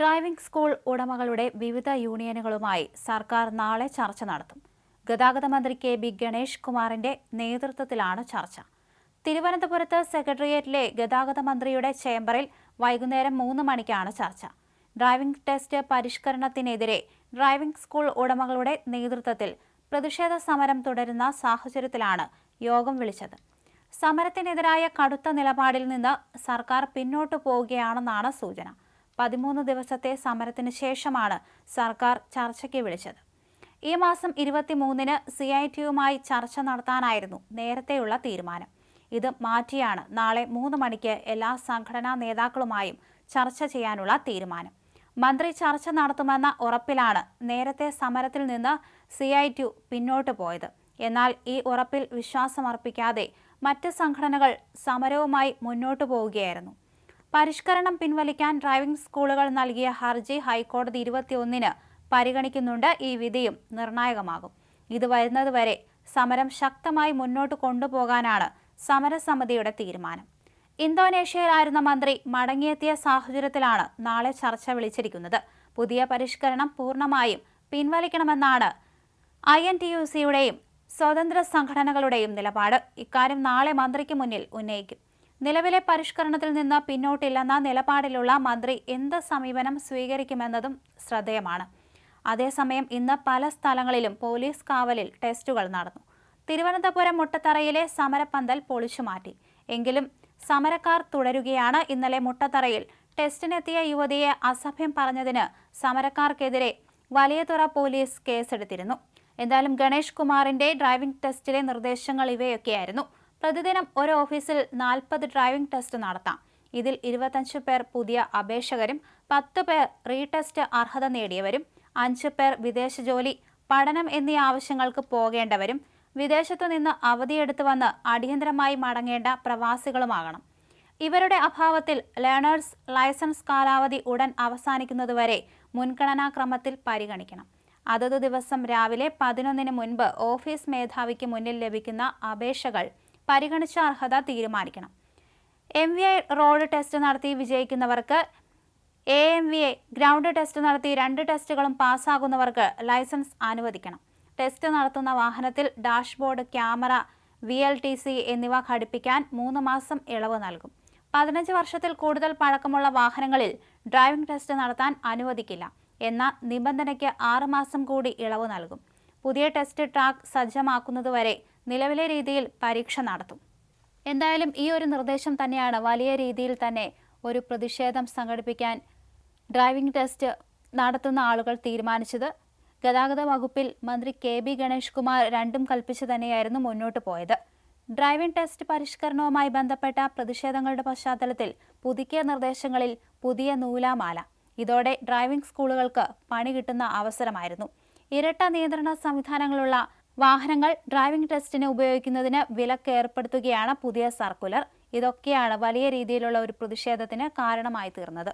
Driving school ഉടമകളുടെ വിവിധ യൂണിയനുകളുമായി സർക്കാർ നാളെ ചർച്ച നടത്തും. ഗതാഗത മന്ത്രി കെ ബി ഗണേഷ് കുമാറിന്റെ നേതൃത്വത്തിലാണ് ചർച്ച. തിരുവനന്തപുരത്ത് സെക്രട്ടേറിയറ്റിലെ ഗതാഗത മന്ത്രിയുടെ ചേംബറിൽ വൈകുന്നേരം മൂന്ന് മണിക്കാണ് ചർച്ച. ഡ്രൈവിംഗ് ടെസ്റ്റ് പരിഷ്കരണത്തിനെതിരെ ഡ്രൈവിംഗ് സ്കൂൾ ഉടമകളുടെ നേതൃത്വത്തിൽ പ്രതിഷേധ സമരം തുടരുന്ന സാഹചര്യത്തിലാണ് യോഗം വിളിച്ചത്. സമരത്തിനെതിരായ കടുത്ത നിലപാടിൽ നിന്ന് സർക്കാർ പിന്നോട്ടു പോവുകയാണെന്നാണ് സൂചന. പതിമൂന്ന് ദിവസത്തെ സമരത്തിന് ശേഷമാണ് സർക്കാർ ചർച്ചയ്ക്ക് വിളിച്ചത്. ഈ മാസം ഇരുപത്തിമൂന്നിന് സി ഐ ടിയുമായി ചർച്ച നടത്താനായിരുന്നു നേരത്തെയുള്ള തീരുമാനം. ഇത് മാറ്റിയാണ് നാളെ മൂന്ന് മണിക്ക് എല്ലാ സംഘടനാ നേതാക്കളുമായും ചർച്ച ചെയ്യാനുള്ള തീരുമാനം. മന്ത്രി ചർച്ച നടത്തുമെന്ന ഉറപ്പിലാണ് നേരത്തെ സമരത്തിൽ നിന്ന് സി ഐ ടി പിന്നോട്ട് പോയത്. എന്നാൽ ഈ ഉറപ്പിൽ വിശ്വാസമർപ്പിക്കാതെ മറ്റ് സംഘടനകൾ സമരവുമായി മുന്നോട്ടു പോവുകയായിരുന്നു. പരിഷ്കരണം പിൻവലിക്കാൻ ഡ്രൈവിംഗ് സ്കൂളുകൾ നൽകിയ ഹർജി ഹൈക്കോടതി ഇരുപത്തിയൊന്നിന് പരിഗണിക്കുന്നുണ്ട്. ഈ വിധിയും നിർണായകമാകും. ഇത് വരുന്നതുവരെ സമരം ശക്തമായി മുന്നോട്ട് കൊണ്ടുപോകാനാണ് സമരസമിതിയുടെ തീരുമാനം. ഇന്തോനേഷ്യയിലായിരുന്ന മന്ത്രി മടങ്ങിയെത്തിയ സാഹചര്യത്തിലാണ് നാളെ ചർച്ച വിളിച്ചിരിക്കുന്നത്. പുതിയ പരിഷ്കരണം പൂർണമായും പിൻവലിക്കണമെന്നാണ് ഐ എൻ ടി യു സിയുടെയും സ്വതന്ത്ര സംഘടനകളുടെയും നിലപാട്. ഇക്കാര്യം നാളെ മന്ത്രിക്ക് മുന്നിൽ ഉന്നയിക്കും. നിലവിലെ പരിഷ്കരണത്തിൽ നിന്ന് പിന്നോട്ടില്ലെന്ന നിലപാടിലുള്ള മന്ത്രി എന്ത് സമീപനം സ്വീകരിക്കുമെന്നതും ശ്രദ്ധേയമാണ്. അതേസമയം ഇന്ന് പല സ്ഥലങ്ങളിലും പോലീസ് കാവലിൽ ടെസ്റ്റുകൾ നടന്നു. തിരുവനന്തപുരം മുട്ടത്തറയിലെ സമരപ്പന്തൽ പൊളിച്ചുമാറ്റി എങ്കിലും സമരക്കാർ തുടരുകയാണ്. ഇന്നലെ മുട്ടത്തറയിൽ ടെസ്റ്റിനെത്തിയ യുവതിയെ അസഭ്യം പറഞ്ഞതിന് സമരക്കാർക്കെതിരെ വലിയതുറ പോലീസ് കേസെടുത്തിരുന്നു. എന്തായാലും ഗണേഷ് കുമാറിന്റെ ഡ്രൈവിംഗ് ടെസ്റ്റിലെ നിർദ്ദേശങ്ങൾ ഇവയൊക്കെയായിരുന്നു. പ്രതിദിനം ഒരു ഓഫീസിൽ നാൽപ്പത് ഡ്രൈവിംഗ് ടെസ്റ്റ് നടത്താം. ഇതിൽ ഇരുപത്തഞ്ച് പേർ പുതിയ അപേക്ഷകരും പത്ത് പേർ റീടെസ്റ്റ് അർഹത നേടിയവരും അഞ്ച് പേർ വിദേശ ജോലി പഠനം എന്നീ ആവശ്യങ്ങൾക്ക് പോകേണ്ടവരും വിദേശത്തു നിന്ന് അവധിയെടുത്തു വന്ന് അടിയന്തരമായി മടങ്ങേണ്ട പ്രവാസികളുമാകണം. ഇവരുടെ അഭാവത്തിൽ ലേണേഴ്സ് ലൈസൻസ് കാലാവധി ഉടൻ അവസാനിക്കുന്നതുവരെ മുൻഗണനാക്രമത്തിൽ പരിഗണിക്കണം. അതത് ദിവസം രാവിലെ പതിനൊന്നിന് മുൻപ് ഓഫീസ് മേധാവിക്ക് മുന്നിൽ ലഭിക്കുന്ന അപേക്ഷകൾ പരിഗണിച്ച അർഹത തീരുമാനിക്കണം. M V I road test നടത്തി വിജയിക്കുന്നവർക്ക് A M V I ground test നടത്തി രണ്ട് ടെസ്റ്റുകളും പാസ്സാകുന്നവർക്ക് ലൈസൻസ് അനുവദിക്കണം. ടെസ്റ്റ് നടത്തുന്ന വാഹനത്തിൽ dashboard camera V L T C എന്നിവ ഘടിപ്പിക്കാൻ മൂന്ന് മാസം ഇളവ് നൽകും. പതിനഞ്ച് വർഷത്തിൽ കൂടുതൽ പഴക്കമുള്ള വാഹനങ്ങളിൽ ഡ്രൈവിംഗ് ടെസ്റ്റ് നടത്താൻ അനുവദിക്കില്ല. എന്ന നിബന്ധനയ്ക്ക് ആറുമാസം കൂടി ഇളവ് നൽകും. പുതിയ ടെസ്റ്റ് ട്രാക്ക് സജ്ജമാക്കുന്നതുവരെ നിലവിലെ രീതിയിൽ പരീക്ഷ നടത്തും. എന്തായാലും ഈ ഒരു നിർദ്ദേശം തന്നെയാണ് വലിയ രീതിയിൽ തന്നെ ഒരു പ്രതിഷേധം സംഘടിപ്പിക്കാൻ ഡ്രൈവിംഗ് ടെസ്റ്റ് നടത്തുന്ന ആളുകൾ തീരുമാനിച്ചത്. ഗതാഗത വകുപ്പിൽ മന്ത്രി കെ ബി ഗണേഷ് കുമാർ രണ്ടും കൽപ്പിച്ച് തന്നെയായിരുന്നു മുന്നോട്ട് പോയത്. ഡ്രൈവിംഗ് ടെസ്റ്റ് പരിഷ്കരണവുമായി ബന്ധപ്പെട്ട പ്രതിഷേധങ്ങളുടെ പശ്ചാത്തലത്തിൽ പുതുക്കിയ നിർദ്ദേശങ്ങളിൽ പുതിയ നൂലാമാല. ഇതോടെ ഡ്രൈവിംഗ് സ്കൂളുകൾക്ക് പണി കിട്ടുന്ന അവസരമായിരുന്നു. ഇരട്ട നിയന്ത്രണ സംവിധാനങ്ങളുള്ള വാഹനങ്ങൾ ഡ്രൈവിംഗ് ടെസ്റ്റിന് ഉപയോഗിക്കുന്നതിന് വിലക്ക് ഏർപ്പെടുത്തുകയാണ് പുതിയ സർക്കുലർ. ഇതൊക്കെയാണ് വലിയ രീതിയിലുള്ള ഒരു പ്രതിഷേധത്തിന് കാരണമായി തീർന്നത്.